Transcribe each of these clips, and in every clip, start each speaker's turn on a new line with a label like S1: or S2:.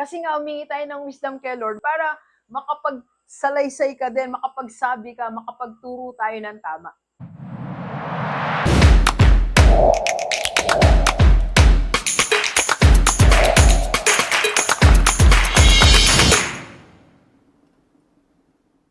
S1: Kasi nga humingi tayo ng wisdom kay Lord para makapagsalaysay ka din, makapagsabi ka, makapagturo tayo ng tama.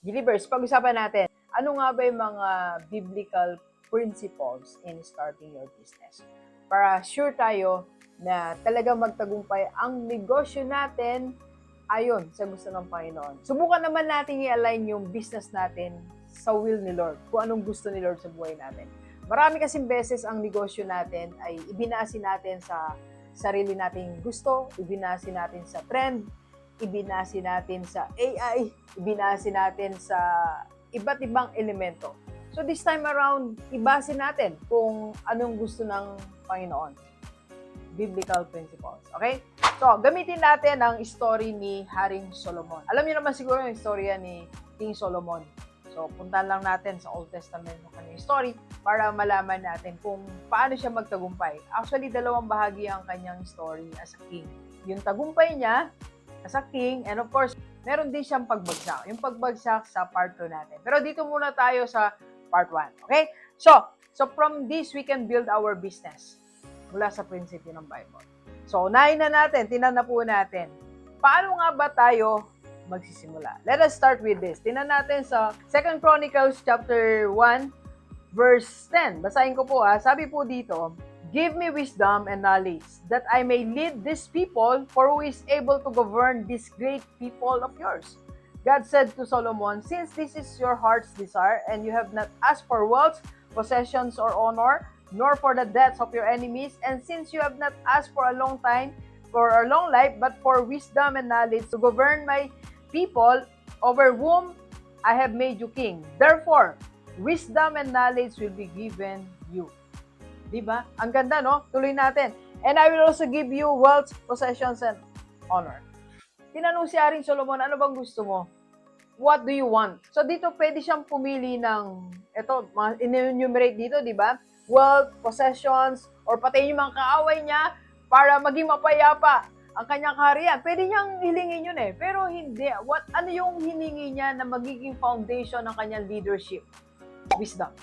S1: Believers, pag-usapan natin, ano nga ba yung mga biblical principles in starting your business? Para sure tayo na talagang magtagumpay ang negosyo natin ayon sa gusto ng Panginoon. Subukan naman natin i-align yung business natin sa will ni Lord, kung anong gusto ni Lord sa buhay natin. Marami kasing beses ang negosyo natin ay ibinasi natin sa sarili nating gusto, ibinasi natin sa trend, ibinasi natin sa AI, ibinasi natin sa iba't ibang elemento. So this time around, ibase natin kung anong gusto ng Panginoon. Biblical principles. Okay? So, gamitin natin ang story ni Haring Solomon. Alam niyo naman siguro yung istorya ni King Solomon. So, puntahan lang natin sa Old Testament ng kanyang story para malaman natin kung paano siya magtagumpay. Actually, dalawang bahagi ang kanyang story as a king. Yung tagumpay niya as a king, and of course, meron din siyang pagbagsak. Yung pagbagsak sa part 2 natin. Pero dito muna tayo sa part 1. Okay? So, so from this, we can build our business mula sa prinsipyo ng Bible. So, unahin na natin, tinan na po natin. Paano nga ba tayo magsisimula? Let us start with this. Tinan natin sa 2 Chronicles chapter 1, verse 10. Basahin ko po ha. Sabi po dito, Give me wisdom and knowledge, that I may lead these people, for who is able to govern this great people of yours. God said to Solomon, Since this is your heart's desire, and you have not asked for wealth, possessions, or honor, nor for the debts of your enemies, and since you have not asked for a long time, for a long life, but for wisdom and knowledge to govern my people over whom I have made you king. Therefore, wisdom and knowledge will be given you. Di ba? Ang ganda, no? Tuloy natin. And I will also give you wealth, possessions, and honor. Tinanong si Aring Solomon, ano bang gusto mo? What do you want? So dito pwede siyang pumili ng, ito, in-enumerate dito, di ba? Wealth, possessions, or pati yung mga kaaway niya para maging mapayapa ang kanyang kaharian. Pwede niyang hilingin yun eh. Pero hindi. What, ano yung hiningi niya na magiging foundation ng kanyang leadership? Wisdom.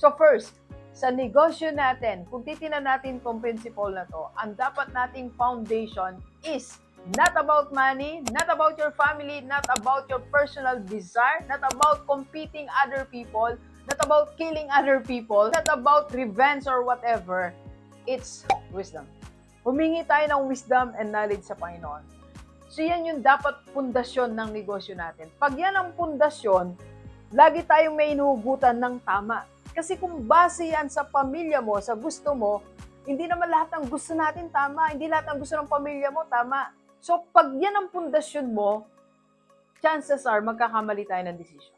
S1: So first, sa negosyo natin, kung titinan natin tong principle na to, ang dapat nating foundation is not about money, not about your family, not about your personal desire, not about competing other people, not about killing other people, not about revenge or whatever. It's wisdom. Humingi tayo ng wisdom and knowledge sa Panginoon. So yan yung dapat pundasyon ng negosyo natin. Pag yan ang pundasyon, lagi tayong may inuhugutan ng tama. Kasi kung base yan sa pamilya mo, sa gusto mo, hindi naman lahat ng gusto natin tama. Hindi lahat ng gusto ng pamilya mo tama. So pag yan ang pundasyon mo, chances are magkakamali tayo ng decisions.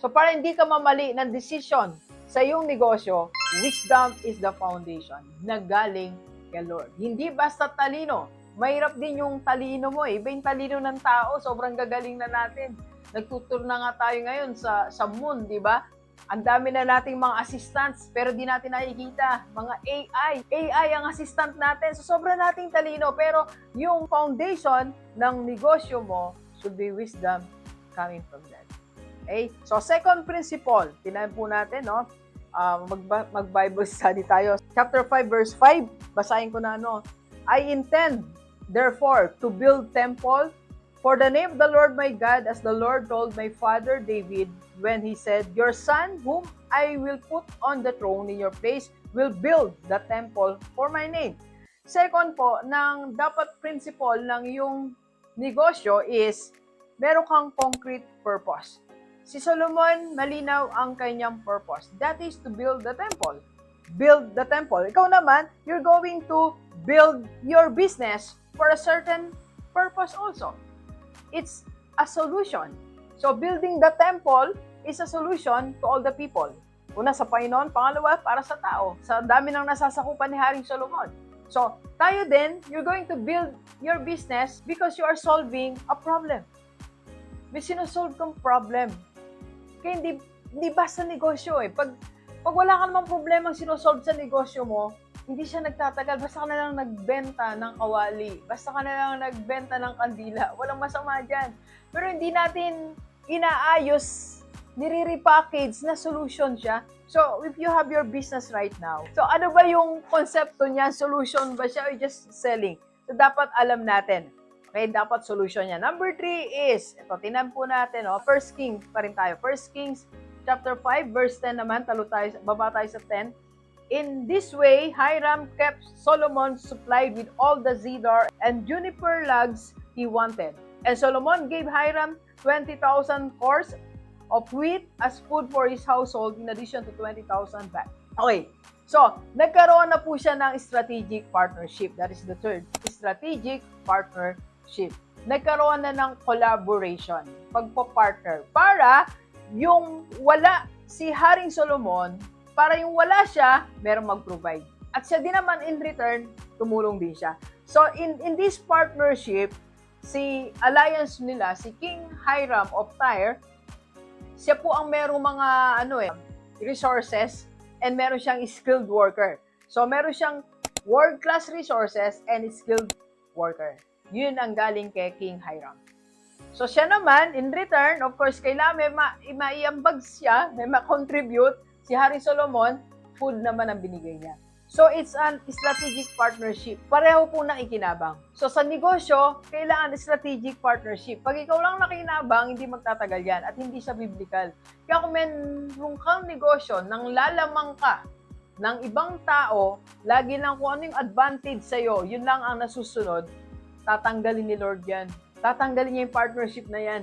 S1: So para hindi ka mamali ng decision sa iyong negosyo, wisdom is the foundation na galing kay Lord. Hindi basta talino. Mahirap din yung talino mo eh. Iba yung talino ng tao, sobrang gagaling na natin. Nagtutur na nga tayo ngayon sa, sa moon, di ba? Ang dami na nating mga assistants, pero di natin nakikita. Mga AI. AI ang assistant natin. So, sobrang nating talino. Pero yung foundation ng negosyo mo should be wisdom coming from that. Okay? So, second principle, tinayin po natin, no? Uh, mag, mag-Bible study tayo. Chapter 5, verse 5. Basahin ko na, no? I intend, therefore, to build temple for the name of the Lord my God, as the Lord told my father David when he said, Your son, whom I will put on the throne in your place, will build the temple for my name. Second po, ng dapat principle ng yung negosyo is meron kang concrete purpose. Si Solomon, malinaw ang kanyang purpose. That is to build the temple. Build the temple. Ikaw naman, you're going to build your business for a certain purpose also. It's a solution. So building the temple is a solution to all the people. Una sa Panginoon, pangalawa para sa tao. Sa dami ng nasasakupan ni Haring Solomon. So, tayo din, you're going to build your business because you are solving a problem. May sinosolve kang problem. Kaya hindi, hindi basta negosyo eh. Pag, pag wala ka namang problema sinusolve sa negosyo mo, hindi siya nagtatagal. Basta ka na lang nagbenta ng kawali. Basta ka na lang nagbenta ng kandila. Walang masama dyan. Pero hindi natin inaayos, nire-repackage na solution siya. So, if you have your business right now, so ano ba yung konsepto niya? Solution ba siya or just selling? So, dapat alam natin. Okay, dapat solution niya. Number three is, ito, tinan po natin, oh, First Kings pa rin tayo. First Kings chapter 5, verse 10 naman, talo tayo, baba tayo sa 10. In this way, Hiram kept Solomon supplied with all the cedar and juniper logs he wanted. And Solomon gave Hiram 20,000 cores of wheat as food for his household in addition to 20,000 bags. Okay, so nagkaroon na po siya ng strategic partnership. That is the third, strategic partnership. Nagkaroon na ng collaboration, pagpa-partner, para yung wala si Haring Solomon, para yung wala siya, merong mag-provide. At siya din naman in return, tumulong din siya. So in in this partnership, si alliance nila, si King Hiram of Tyre, siya po ang merong mga ano eh, resources and meron siyang skilled worker. So meron siyang world-class resources and skilled worker. Yun ang galing kay King Hiram. So siya naman, in return, of course, kailangan may ma maiambag siya, may ma-contribute. Si Hari Solomon, food naman ang binigay niya. So it's an strategic partnership. Pareho po ng ikinabang. So sa negosyo, kailangan strategic partnership. Pag ikaw lang nakinabang, hindi magtatagal yan at hindi siya biblical. Kaya kung meron kang negosyo nang lalamang ka ng ibang tao, lagi lang kung ano yung advantage sa'yo, yun lang ang nasusunod, tatanggalin ni Lord yan. Tatanggalin niya yung partnership na yan.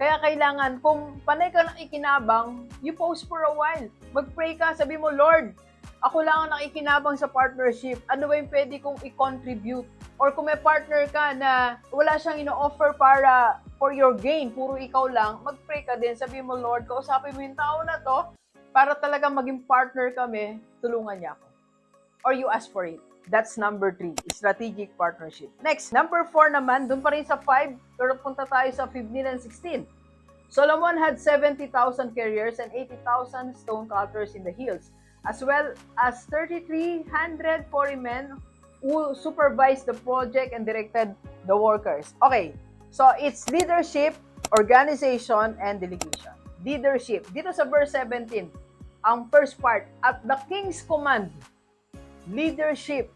S1: Kaya kailangan, kung panay ka nakikinabang, you pause for a while. Mag-pray ka, sabi mo, Lord, ako lang ang nakikinabang sa partnership. Ano ba yung pwede kong i-contribute? Or kung may partner ka na wala siyang ino-offer para for your gain, puro ikaw lang, mag-pray ka din. Sabi mo, Lord, kausapin mo yung tao na to para talaga maging partner kami, tulungan niya ako. Or you ask for it. That's number three, strategic partnership. Next, number four naman, dun pa rin sa five, pero punta tayo sa 15 and 16. Solomon had 70,000 carriers and 80,000 stone cutters in the hills, as well as 3,340 men who supervised the project and directed the workers. Okay, so it's leadership, organization, and delegation. Leadership. Dito sa verse 17, ang first part, at the king's command, leadership,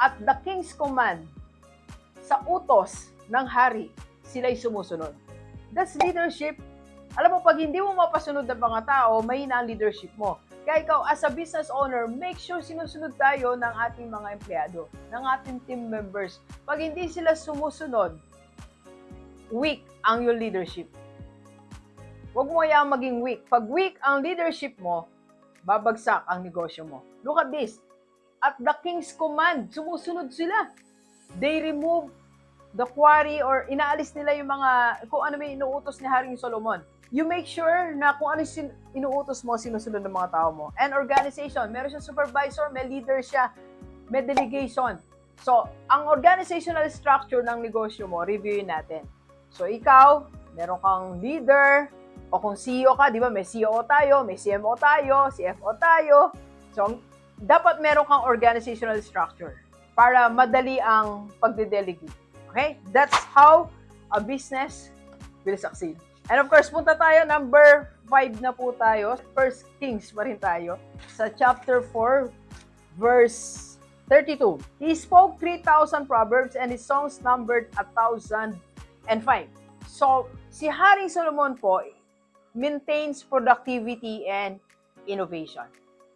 S1: at the king's command, sa utos ng hari, sila'y sumusunod. That's leadership. Alam mo, pag hindi mo mapasunod ng mga tao, mahina ang leadership mo. Kaya ikaw, as a business owner, make sure sinusunod tayo ng ating mga empleyado, ng ating team members. Pag hindi sila sumusunod, weak ang your leadership. Huwag mo hayaan maging weak. Pag weak ang leadership mo, babagsak ang negosyo mo. Look at this. At the king's command, sumusunod sila. They remove the quarry or inaalis nila yung mga, kung ano may inuutos ni Haring Solomon. You make sure na kung ano sin- inuutos mo, sinusunod ng mga tao mo. And organization, meron siyang supervisor, may leader siya, may delegation. So, ang organizational structure ng negosyo mo, reviewin natin. So, ikaw, meron kang leader, o kung CEO ka, di ba, may CEO tayo, may CMO tayo, CFO tayo. So, dapat meron kang organizational structure para madali ang pagde-delegate. Okay? That's how a business will succeed. And of course, punta tayo, number 5 na po tayo. First Kings pa rin tayo. Sa chapter 4, verse 32. He spoke 3,000 proverbs and his songs numbered 1,005. So, si Haring Solomon po maintains productivity and innovation.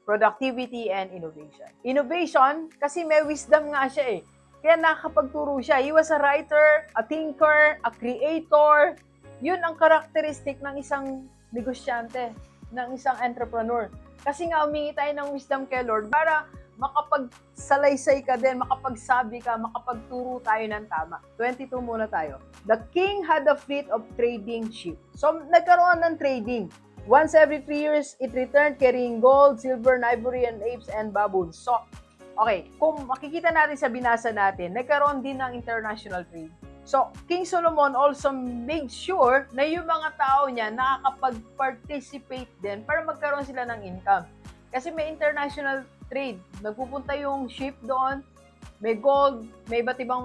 S1: Productivity and innovation. Innovation, kasi may wisdom nga siya eh. Kaya nakakapagturo siya. He was a writer, a thinker, a creator. Yun ang karakteristik ng isang negosyante, ng isang entrepreneur. Kasi nga, umingi tayo ng wisdom kay Lord para makapagsalaysay ka din, makapagsabi ka, makapagturo tayo ng tama. 22 muna tayo. The king had a fleet of trading ship. So, nagkaroon ng trading. Once every three years, it returned carrying gold, silver, ivory, and apes and baboons. So, okay, kung makikita natin sa binasa natin, nagkaroon din ng international trade. So, King Solomon also made sure na yung mga tao niya nakakapag-participate din para magkaroon sila ng income. Kasi may international trade. Nagpupunta yung ship doon, may gold, may iba't ibang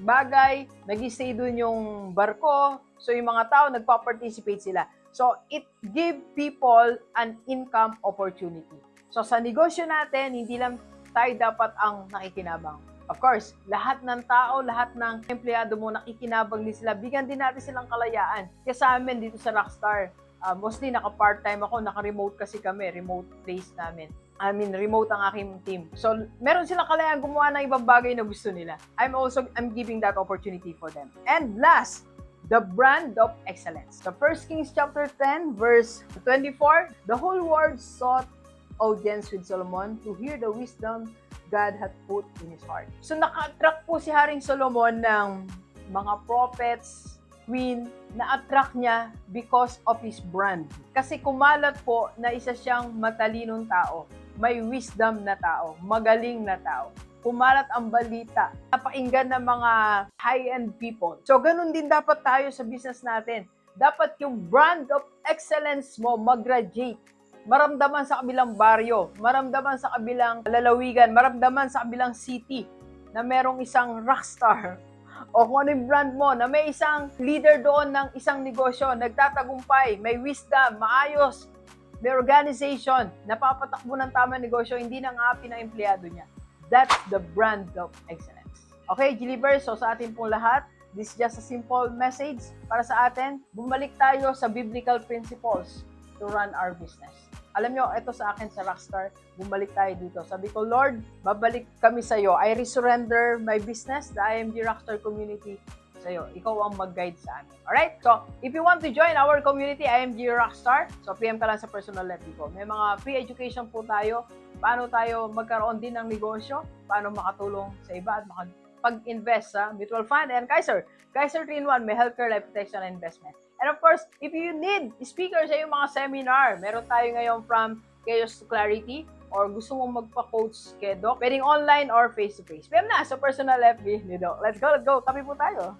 S1: bagay, nag-stay doon yung barko. So yung mga tao, nagpa-participate sila. So it give people an income opportunity. So sa negosyo natin, hindi lang tayo dapat ang nakikinabang. Of course, lahat ng tao, lahat ng empleyado mo, nakikinabang din sila. Bigyan din natin silang kalayaan. Kaya sa amin dito sa Rockstar, uh, mostly naka-part-time ako, naka-remote kasi kami, remote place namin. I mean, remote ang aking team. So, meron silang kalayaan gumawa ng ibang bagay na gusto nila. I'm also, I'm giving that opportunity for them. And last, the brand of excellence. The 1 Kings chapter 10, verse 24, the whole world sought audience with Solomon to hear the wisdom God had put in his heart. So naka-attract po si Haring Solomon ng mga prophets, queen, na-attract niya because of his brand. Kasi kumalat po na isa siyang matalinong tao, may wisdom na tao, magaling na tao. Kumalat ang balita, napakinggan ng mga high-end people. So ganun din dapat tayo sa business natin. Dapat yung brand of excellence mo mag-graduate maramdaman sa kabilang baryo, maramdaman sa kabilang lalawigan, maramdaman sa kabilang city na merong isang rockstar o kung ano yung brand mo, na may isang leader doon ng isang negosyo, nagtatagumpay, may wisdom, maayos, may organization, napapatakbo ng tama negosyo, hindi nang api ng empleyado niya. That's the brand of excellence. Okay, Gilivers, so sa atin pong lahat, this is just a simple message para sa atin. Bumalik tayo sa biblical principles to run our business. Alam nyo, ito sa akin sa Rockstar, bumalik tayo dito. Sabi ko, Lord, babalik kami sa iyo. I resurrender my business, the IMG Rockstar community sa iyo. Ikaw ang mag-guide sa amin. Alright? So, if you want to join our community, IMG Rockstar, so PM ka lang sa personal left ko. May mga free education po tayo. Paano tayo magkaroon din ng negosyo, paano makatulong sa iba at makapag-invest sa mutual fund. And Kaiser, Kaiser 3-in-1, may healthcare, life protection, and investment. And of course, if you need speakers sa yung mga seminar, meron tayo ngayon from Chaos to Clarity or gusto mong magpa-coach kay Doc, pwedeng online or face-to-face. PM na sa personal FB ni Doc. Let's go, let's go. Kapi po tayo.